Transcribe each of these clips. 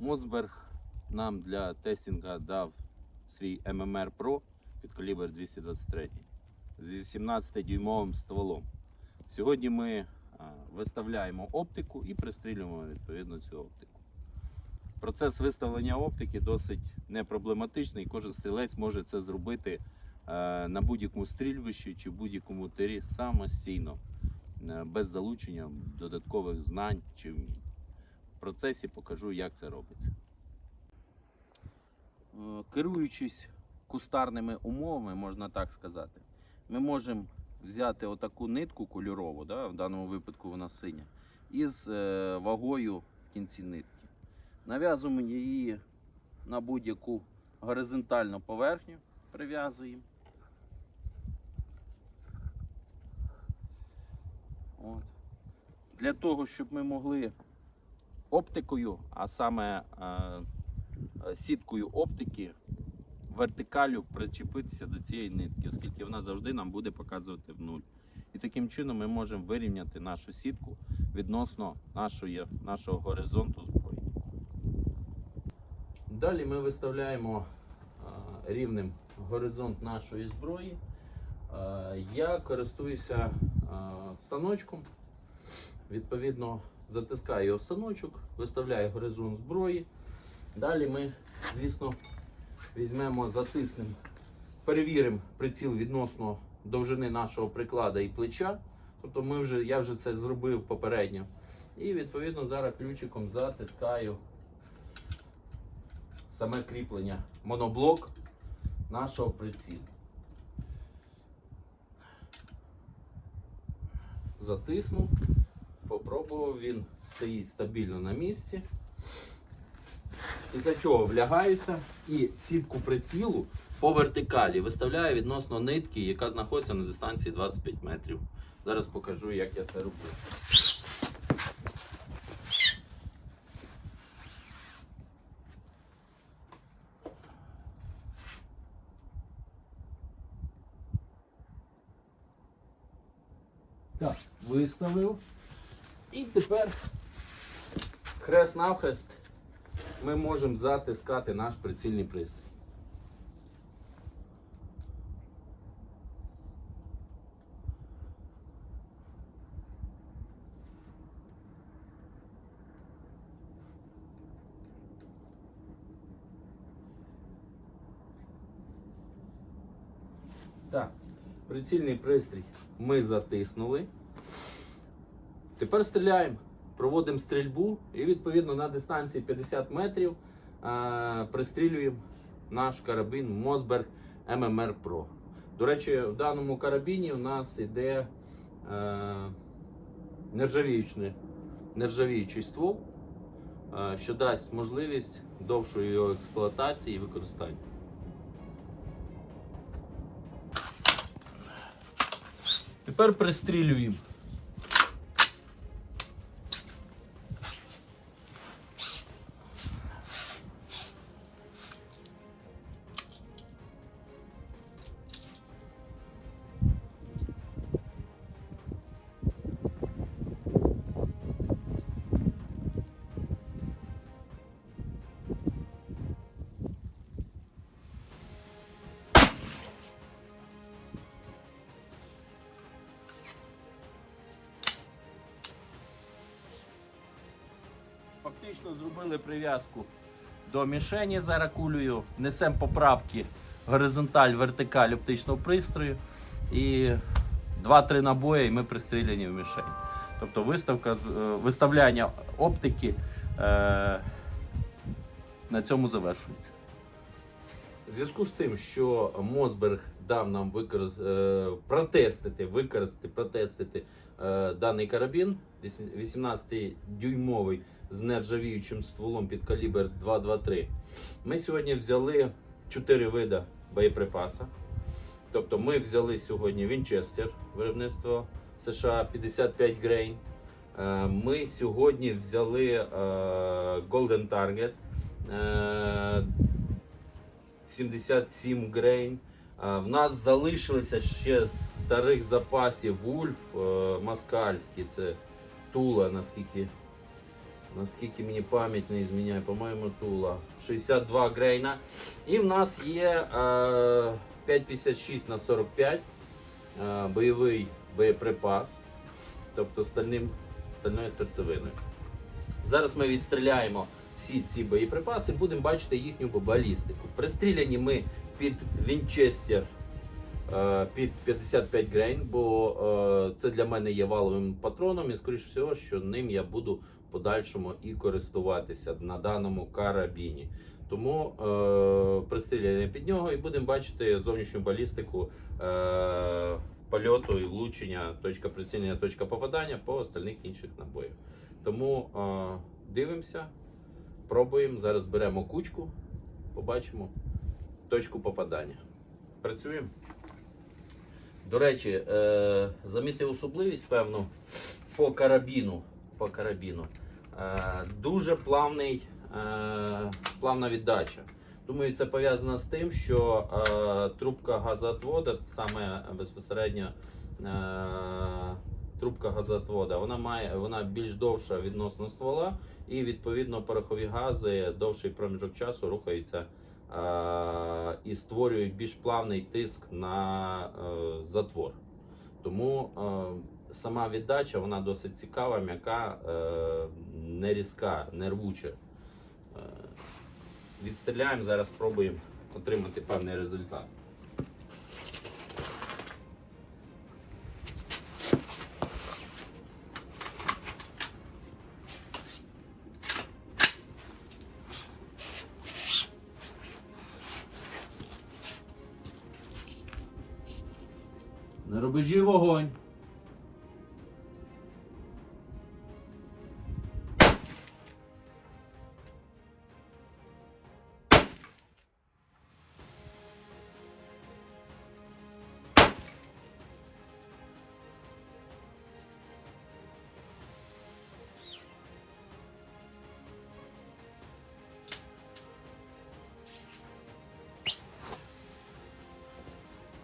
Моцберг нам для тестінга дав свій ММР Pro під калібр 223 з 18-дюймовим стволом. Сьогодні ми виставляємо оптику і пристрілюємо відповідно цю оптику. Процес виставлення оптики досить непроблематичний. Кожен стрілець може це зробити е, на будь-якому стрільбищі чи будь-якому тирі самостійно, е, без залучення додаткових знань чи вмінь. Процесі покажу, як це робиться. Е, Керуючись кустарними умовами, можна так сказати, ми можемо взяти отаку нитку кольорову, да, в даному випадку вона синя, із е, вагою в кінці нитки. Нав'язуємо її на будь-яку горизонтальну поверхню, прив'язуємо. Для того, щоб ми могли оптикою, а саме е, сіткою оптики, вертикалю причепитися до цієї нитки, оскільки вона завжди нам буде показувати в нуль. І таким чином ми можемо вирівняти нашу сітку відносно нашої, нашого горизонту зброї. Далі ми виставляємо е, рівнем горизонт нашої зброї. Е, Я користуюся станочком. Відповідно, затискаю його в станочок, виставляю горизонт зброї. Далі ми, звісно, візьмемо, затиснемо, перевіримо приціл відносно довжини нашого приклада і плеча. Тобто ми вже, я вже це зробив попередньо. І відповідно зараз ключиком затискаю саме кріплення моноблок нашого прицілу. Затиснув, попробував, він стоїть стабільно на місці. Після чого влягаюся і сітку прицілу по вертикалі виставляю відносно нитки, яка знаходиться на дистанції 25 метрів. Зараз покажу, як я це роблю. Так, виставив. І тепер хрест навхрест ми можемо затискати наш прицільний пристрій. Так, прицільний пристрій ми затиснули. Тепер стріляємо, проводимо стрільбу і відповідно на дистанції 50 метрів е, пристрілюємо наш карабін Мосберг ММР Pro. До речі, в даному карабіні у нас йде е, нержавіючний, нержавіючий ствол, е, що дасть можливість довшої його експлуатації і використання. Тепер пристрілюємо. Фактично зробили прив'язку до мішені зараз кулею, несемо поправки горизонталь, вертикаль оптичного пристрою і 2-3 набої і ми пристріляні в мішень. Тобто виставка, е, виставляння оптики е, на цьому завершується. В зв'язку з тим, що Мосберг дав нам використ... е, протестити, використати, протестити е, даний карабін 18-дюймовий з нержавіючим стволом під калібр 223. Ми сьогодні взяли 4 види боєприпаса. Тобто ми взяли сьогодні Вінчестер виробництва США 55 грейн. Е, Ми сьогодні взяли е, Golden Target е, 77 грейн. Е, В нас залишилися ще старих запасів Вульф Маскальський, це Тула, наскільки наскільки мені пам'ять не зміняє, по-моєму, тула 62 грейна. І в нас є е, 5,56 на 45 е, бойовий боєприпас, тобто стальним, стальною серцевиною. Зараз ми відстріляємо всі ці боєприпаси, будемо бачити їхню балістику. Пристріляні ми під Вінчестер е, під 55 грейн, бо е, це для мене є валовим патроном, і скоріш всього, що ним я буду подальшому і користуватися на даному карабіні. Тому е, пристріляємо під нього і будемо бачити зовнішню балістику е, польоту і влучення, точка прицілення, точка попадання по остальних інших набоях. Тому е, дивимося, пробуємо. Зараз беремо кучку, побачимо точку попадання. Працюємо. До речі, е, замітив особливість, певну, по карабіну. По карабіну. Е, дуже плавний, е, плавна віддача. Думаю, це пов'язано з тим, що е, трубка газоотвода, саме безпосередньо трубка газоотвода, вона має вона більш довша відносно ствола, і відповідно порохові гази довший проміжок часу рухаються і створюють більш плавний тиск на затвор. Тому сама віддача вона досить цікава, м'яка, е, не різка, не рвуча. Е, відстріляємо, зараз спробуємо отримати певний результат.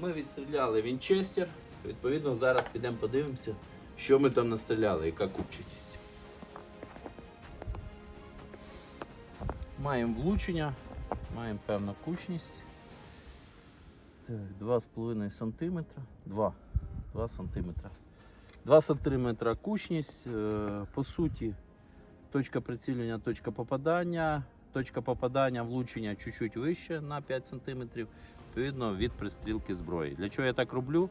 Ми відстріляли Вінчестер. Відповідно, зараз підемо подивимося, що ми там настріляли, яка купчатість. Маємо влучення, маємо певну кучність. Так, 2,5 см. 2, 2 см. 2 см кучність. Е, По суті, точка прицілення, точка попадання. Точка попадання влучення чуть-чуть вище на 5 см відповідно від пристрілки зброї. Для чого я так роблю?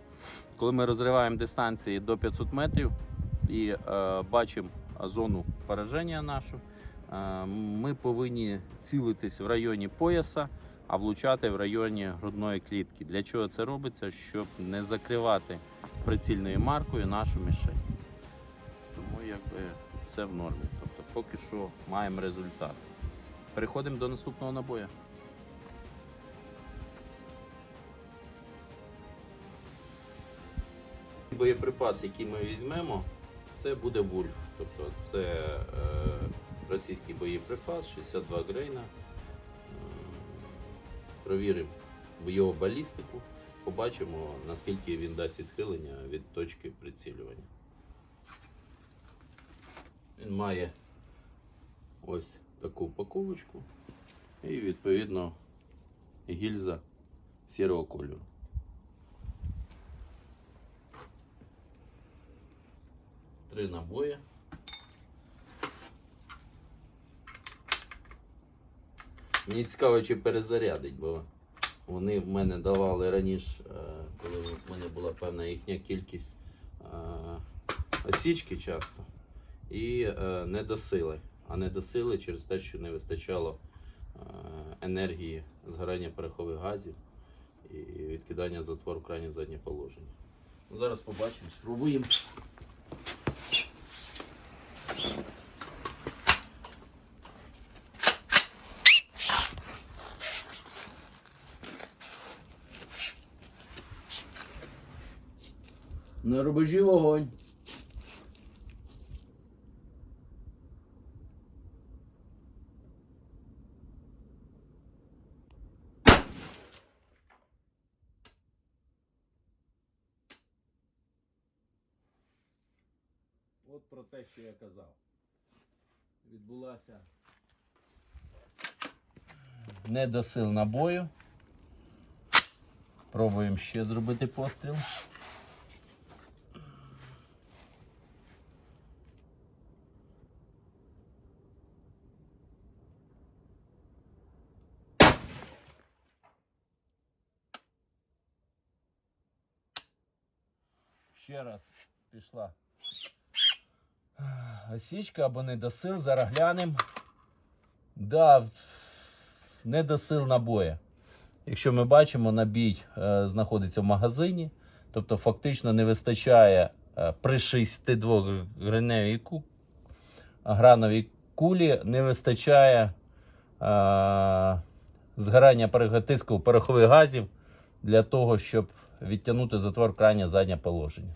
Коли ми розриваємо дистанції до 500 метрів і е, бачимо зону пораження нашу, е, ми повинні цілитись в районі пояса, а влучати в районі грудної клітки. Для чого це робиться? Щоб не закривати прицільною маркою нашу мішень. Тому якби все в нормі. Тобто поки що маємо результат. Переходимо до наступного набою. Боєприпас, який ми візьмемо, це буде вульф. Тобто це е, російський боєприпас, 62 грейна. Е, Провіримо його балістику, побачимо, наскільки він дасть відхилення від точки прицілювання. Він має ось таку упаковочку і відповідно гільза сірого кольору. Три набої. Мені цікаво, чи перезарядить, бо вони в мене давали раніше, е, коли в мене була певна їхня кількість е, осічки часто. І е, не досили. А не досили через те, що не вистачало енергії згорання порохових газів і відкидання затвор в крайнє заднє положення. Ну, Зараз побачимо, спробуємо. На рубежі вогонь. От про те, що я казав. відбулася недосил набою. Пробуємо ще зробити постріл. Ще раз пішла осічка або недосил. Зараз глянемо. Да, недосил набоя. Якщо ми бачимо, набій е, знаходиться в магазині, тобто фактично не вистачає е, при 62 граневій ку, грановій кулі, не вистачає е, згорання тиску порохових газів для того, щоб відтягнути затвор в крайнє заднє положення.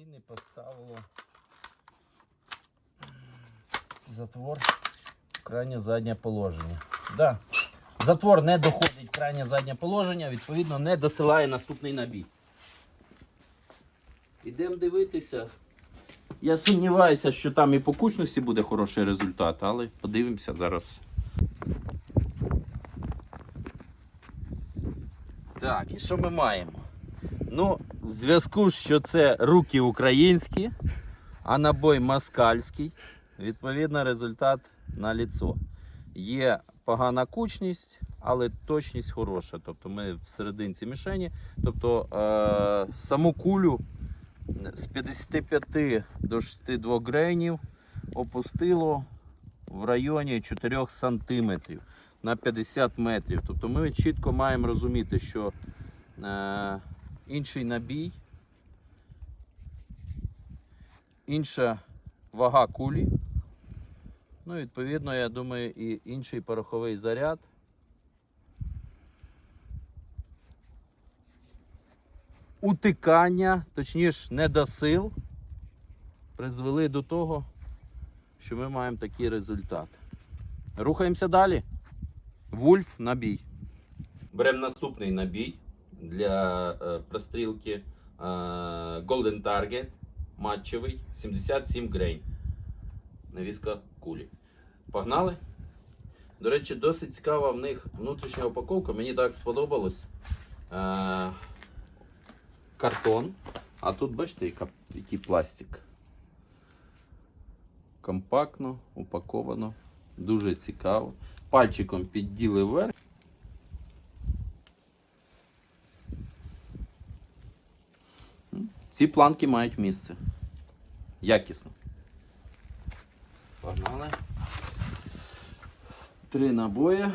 і не поставило затвор в крайнє заднє положення. Да. Затвор не доходить в крайнє заднє положення, відповідно, не досилає наступний набій. Ідемо дивитися. Я сумніваюся, що там і по кучності буде хороший результат, але подивимося зараз. Так, і що ми маємо? Ну, в зв'язку, що це руки українські, а набой москальський, відповідно, результат на ліцо. Є погана кучність, але точність хороша. Тобто ми в серединці мішені. Тобто е- саму кулю з 55 до 62 грейнів опустило в районі 4 сантиметрів на 50 метрів. Тобто ми чітко маємо розуміти, що е- інший набій, інша вага кулі. Ну, відповідно, я думаю, і інший пороховий заряд. Утикання, точніше, недосил, призвели до того, що ми маємо такий результат. Рухаємося далі. Вульф набій. Беремо наступний набій для е, прострілки е, Golden Target матчевий 77 грейн. Навіска кулі. Погнали. До речі, досить цікава в них внутрішня упаковка. Мені так сподобалось. Е, картон. А тут, бачите, який пластик. Компактно, упаковано. Дуже цікаво. Пальчиком підділи вверх. Ці планки мають місце. Якісно. Погнали. Три набої.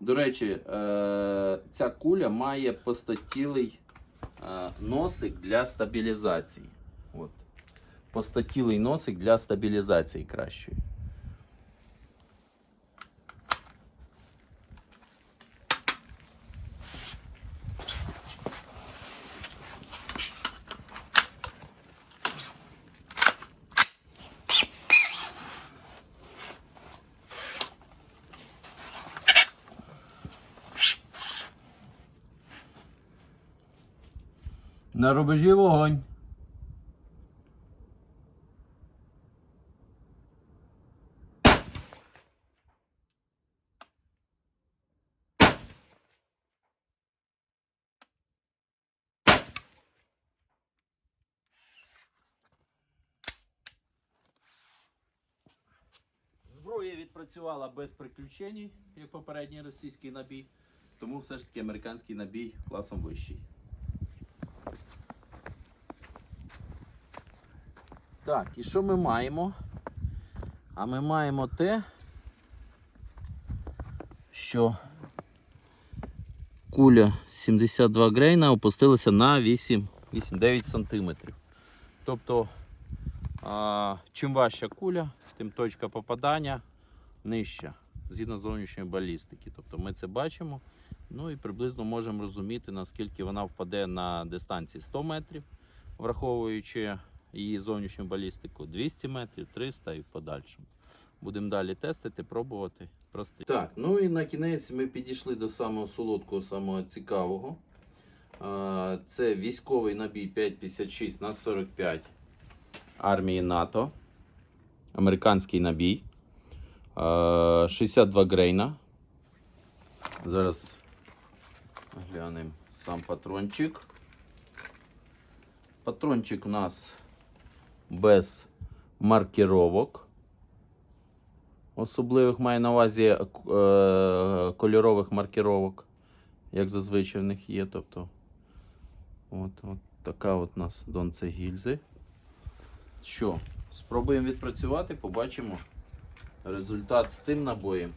До речі, е, ця куля має постатілий е, носик для стабілізації. От. Постатілий носик для стабілізації кращої. На вогонь. Зброя відпрацювала без приключень, як попередній російський набій, тому все ж таки американський набій класом вищий. Так, і що ми маємо? А ми маємо те, що куля 72 грейна опустилася на 8-9 см. Тобто, чим важча куля, тим точка попадання нижча, згідно з зовнішньої балістики. Тобто ми це бачимо. Ну і приблизно можемо розуміти, наскільки вона впаде на дистанції 100 метрів, враховуючи її зовнішню балістику 200 метрів, 300 і в подальшому. Будемо далі тестити, пробувати. Прости. Так, ну і на кінець ми підійшли до самого солодкого, самого цікавого. Це військовий набій 5,56 на 45 армії НАТО. Американський набій. 62 грейна. Зараз глянемо сам патрончик. Патрончик у нас без маркировок. Особливих має на увазі е, кольорових маркировок, як зазвичай в них є. Тобто, от, от така от у нас донце гільзи. Що, спробуємо відпрацювати, побачимо результат з цим набоєм.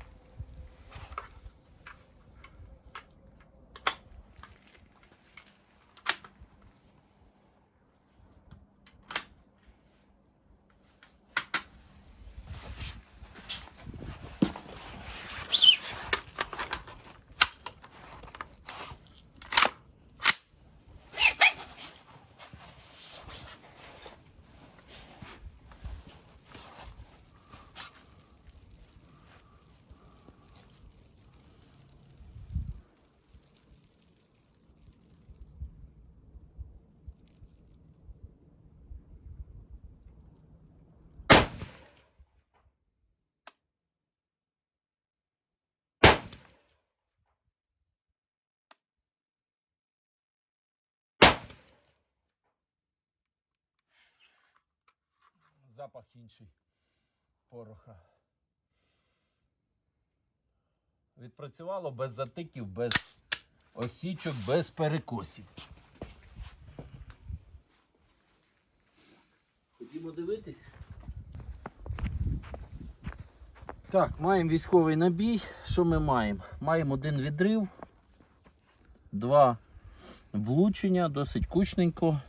Запах інший пороха. Відпрацювало без затиків, без осічок, без перекосів. Ходімо дивитись. Так, маємо військовий набій. Що ми маємо? Маємо один відрив, два влучення, досить кучненько.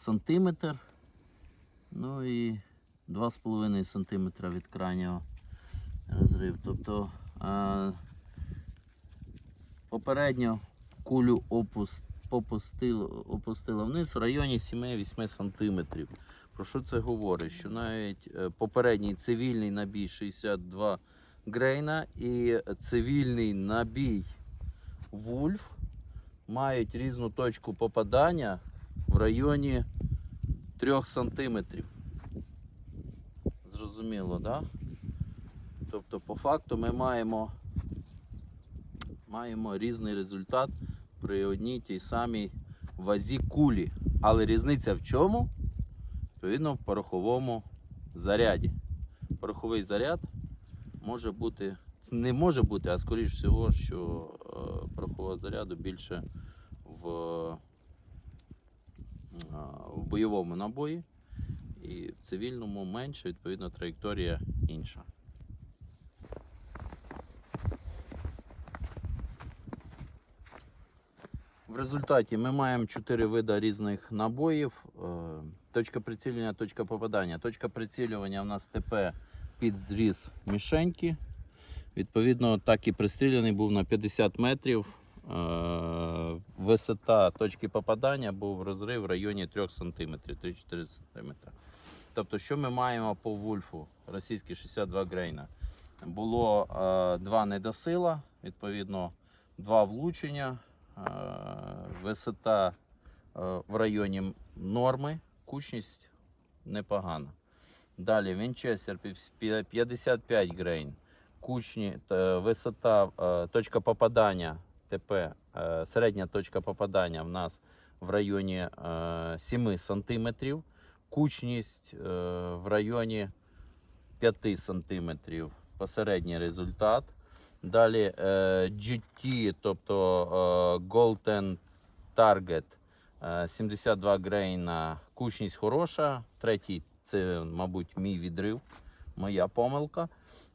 Сантиметр. Ну і 2,5 сантиметра від крайнього розрив. Тобто а, попередньо кулю опус, попустило, опустило вниз в районі 7-8 сантиметрів. Про що це говорить? Що навіть е, попередній цивільний набій 62 грейна і цивільний набій Вульф мають різну точку попадання в районі 3 сантиметрів. Зрозуміло, так? Да? Тобто, по факту ми маємо, маємо різний результат при одній тій самій вазі кулі. Але різниця в чому? Відповідно, в пороховому заряді. Пороховий заряд може бути, не може бути, а скоріш всього, що е, порохового заряду більше в, в бойовому набої. І в цивільному менше, відповідно, траєкторія інша. В результаті ми маємо 4 види різних набоїв. Е, Точка прицілювання, точка попадання. Точка прицілювання у нас ТП під зріз мішеньки. Відповідно, так і пристріляний був на 50 метрів. Висота точки попадання був розрив в районі 3 см, 3-4 см. Тобто, що ми маємо по вульфу російський 62 грейна? Було е, два недосила, відповідно, два влучення, е, висота е, в районі норми, кучність непогана. Далі Вінчестер 55 грейн, кучні, е, висота, е, точка попадання ТП, е, середня точка попадання в нас в районі е, 7 сантиметрів кучність е, в районі 5 см. Посередній результат. Далі е, GT, тобто е, Golden Target е, 72 грейна, кучність хороша. Третій це, мабуть, мій відрив, моя помилка.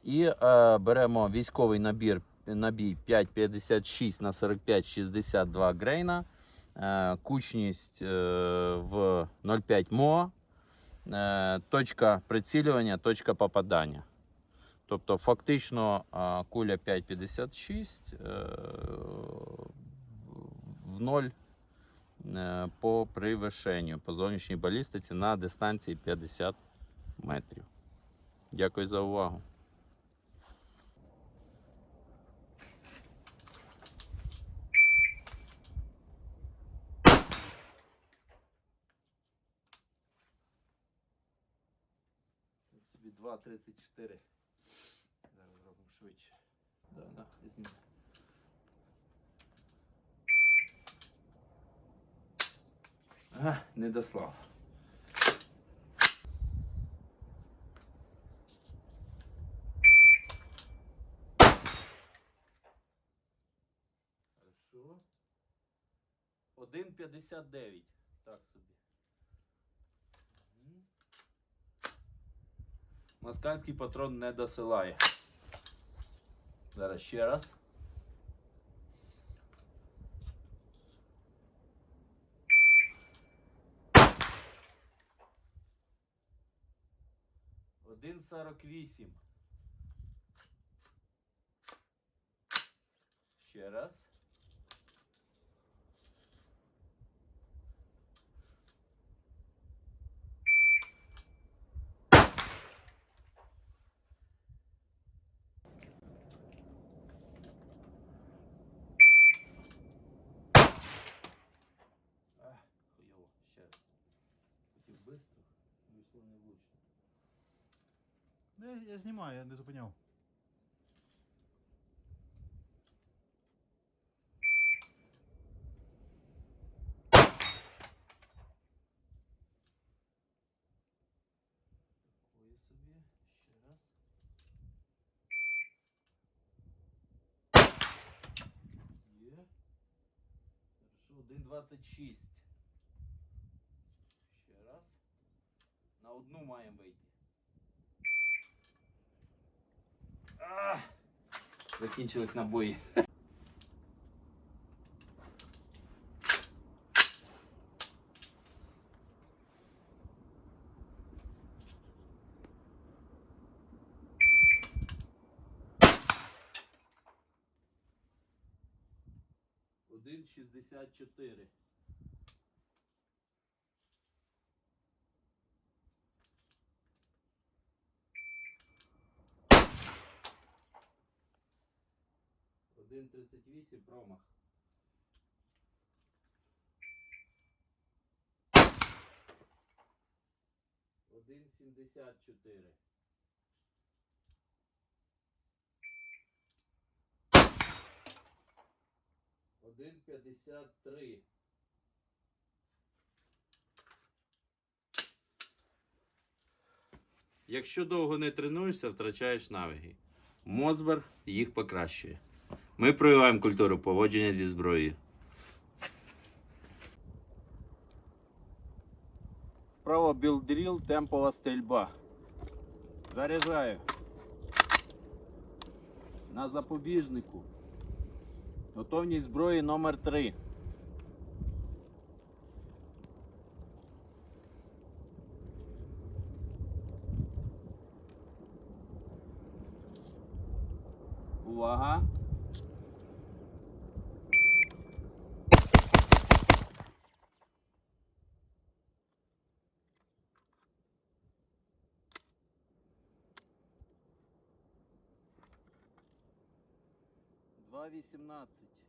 І е, беремо військовий набір, набій 5,56 на 45,62 грейна. Е, кучність е, в 0,5 МО. Е, точка прицілювання, точка попадання. Тобто, фактично куля 5,56 е, в ноль е, по превишенню по зовнішній балістиці на дистанції 50 метрів. Дякую за увагу. Собі 2,34. Зараз зробимо швидше. Да, да, візьмі. А, не дослав. Хорошо. 1,59. Так собі. Москальський патрон не досилає. Зараз ще раз. Один сорок вісім. Ще раз. я, я знімаю, я не зупиняв. Такое собі. Ще раз. Є. Хорошо, 1,26. Ще раз. На одну маємо вийти. А! Закінчились набої. Один шістдесят чотири. Один тридцять вісім промах. Один сімдесят чотири. Один п'ятдесят три. Якщо довго не тренуєшся, втрачаєш навики. Мозбер їх покращує. Ми проявляємо культуру поводження зі зброєю. Вправо білдріл, темпова стрільба. Заряджаю. На запобіжнику. Готовність зброї номер 3. Увага. Два вісімнадцять.